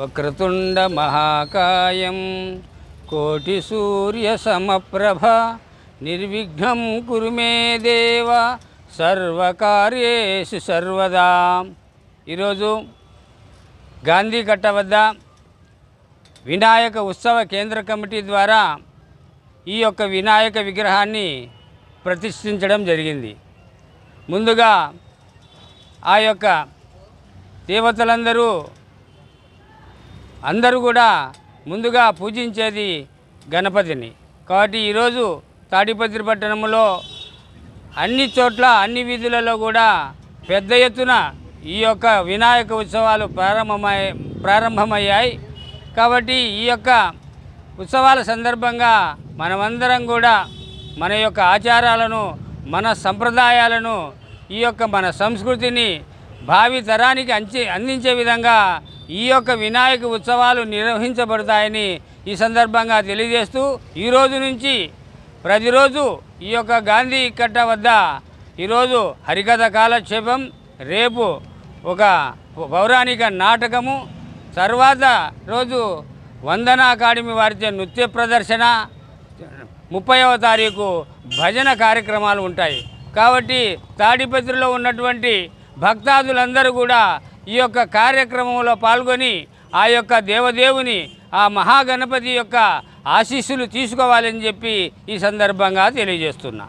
వక్రతుండ మహాకాయం. కోటి సూర్య సమప్రభ. నిర్విఘ్నం కురు మే దేవ. సర్వకార్యేషు సర్వదా. ఈరోజు గాంధీ కట్ట వద్ద వినాయక ఉత్సవ కేంద్ర కమిటీ ద్వారా ఈ యొక్క వినాయక విగ్రహాన్ని ప్రతిష్ఠించడం జరిగింది. ముందుగా ఆ యొక్క దేవతలందరూ అందరూ కూడా ముందుగా పూజించేది గణపతిని. కాబట్టి ఈరోజు తాడిపత్రి పట్టణంలో అన్ని చోట్ల అన్ని వీధులలో కూడా పెద్ద ఎత్తున ఈ యొక్క వినాయక ఉత్సవాలు ప్రారంభమై ప్రారంభమయ్యాయి. కాబట్టి ఈ యొక్క ఉత్సవాల సందర్భంగా మనమందరం కూడా మన యొక్క ఆచారాలను మన సంప్రదాయాలను ఈ యొక్క మన సంస్కృతిని భావి తరానికి అంచి అందించే విధంగా ఈ యొక్క వినాయక ఉత్సవాలు నిర్వహించబడతాయని ఈ సందర్భంగా తెలియజేస్తూ ఈరోజు నుంచి ప్రతిరోజు ఈ యొక్క గాంధీ కట్ట వద్ద ఈరోజు హరికథ కాలక్షేపం రేపు ఒక పౌరాణిక నాటకము తర్వాత రోజు వందన అకాడమీ వారిచే నృత్య ప్రదర్శన ముప్పైవ తారీఖు భజన కార్యక్రమాలు ఉంటాయి. కాబట్టి తాడిపత్రిలో ఉన్నటువంటి భక్తాదులందరూ కూడా ఈ యొక్క కార్యక్రమంలో పాల్గొని ఆ యొక్క దేవదేవుని ఆ మహాగణపతి యొక్క ఆశీస్సులు తీసుకోవాలని చెప్పి ఈ సందర్భంగా తెలియజేస్తున్నా.